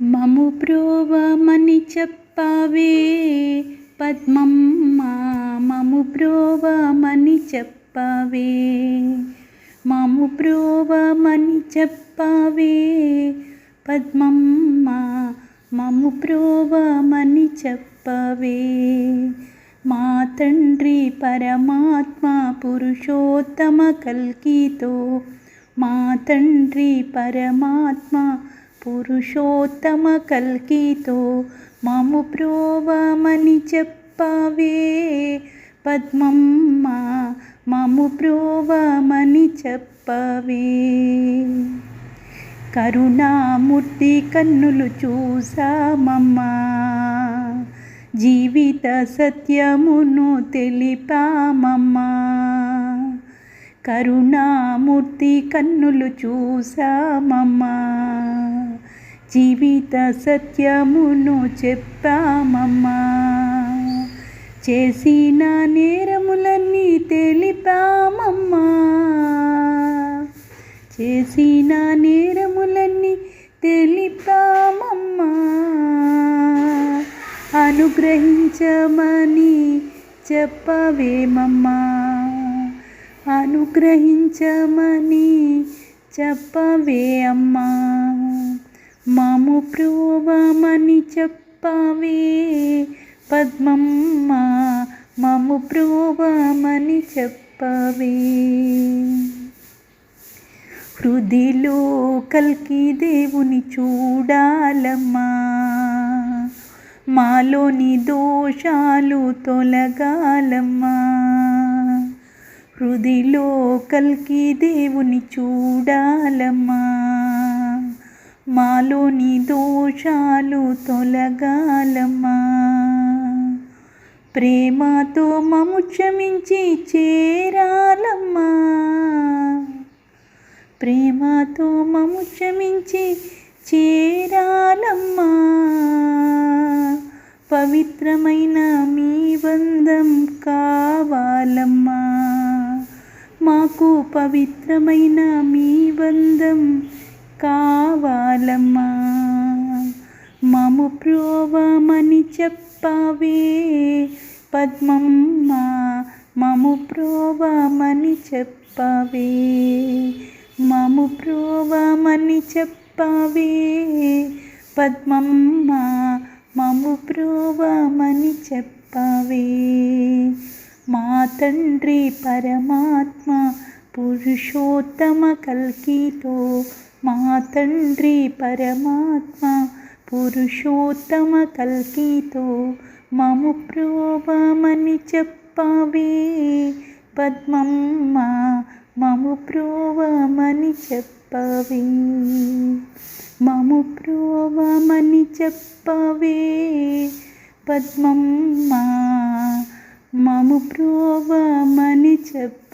మము బ్రోవమని చెప్పవే. పద్మమ్మ మము బ్రోవమని చెప్పవే. మము బ్రోవమని చెప్పవే. పద్మమ్మ మము బ్రోవమని చెప్పవే. మా తండ్రి పరమాత్మ పురుషోత్తమ కల్కితో మా తండ్రి పరమాత్మ పురుషోత్తమ కల్కితో మాము ప్రోవమని చెప్పవే. పద్మమ్మ మాము ప్రోవమని చెప్పవే. కరుణామూర్తి కన్నులు చూసామమ్మా జీవిత సత్యమును తెలిపామమ్మా. కరుణామూర్తి కన్నులు చూసామమ్మా జీవిత సత్యమును చెప్పామమ్మా. చేసిన నేరములన్నీ తెలిపామమ్మా. చేసిన నేరములన్నీ తెలిపామమ్మా. అనుగ్రహించమని చెప్పవేమమ్మా. అనుగ్రహించమని చెప్పవే అమ్మా మాము ప్రోవమని చెప్పవే. పద్మమ్మ మాము ప్రోవమని చెప్పవే. హృదిలో కల్కి దేవుని చూడాలమ్మా. మాలోని దోషాలు తొలగాలమ్మా. హృదిలో కల్కి దేవుని చూడాలమ్మా. మాలోని దోషాలు తొలగాలమ్మా. ప్రేమతో మము క్షమించి చేరాలమ్మా. ప్రేమతో మము క్షమించి చేరాలమ్మా. పవిత్రమైన మీ బంధం కావాలమ్మా. మాకు పవిత్రమైన మీ బంధం కావాలమ్మా. మము ప్రోవమని చెప్పవే. పద్మమ్మ మము ప్రోవమని చెప్పవే. మము ప్రోవమని చెప్పవే. పద్మమ్మ మము ప్రోవమని చెప్పవే. మా తండ్రి పరమాత్మ పురుషోత్తమ కల్కితో మా తండ్రి పరమాత్మ పురుషోత్తమ కల్కితో మము ప్రోవమని చెప్పవే. పద్మమ్మ మము ప్రోవమని చెప్పవే. మము ప్రోవమని చెప్పవే. పద్మమ్మ మము ప్రోవమని చెప్ప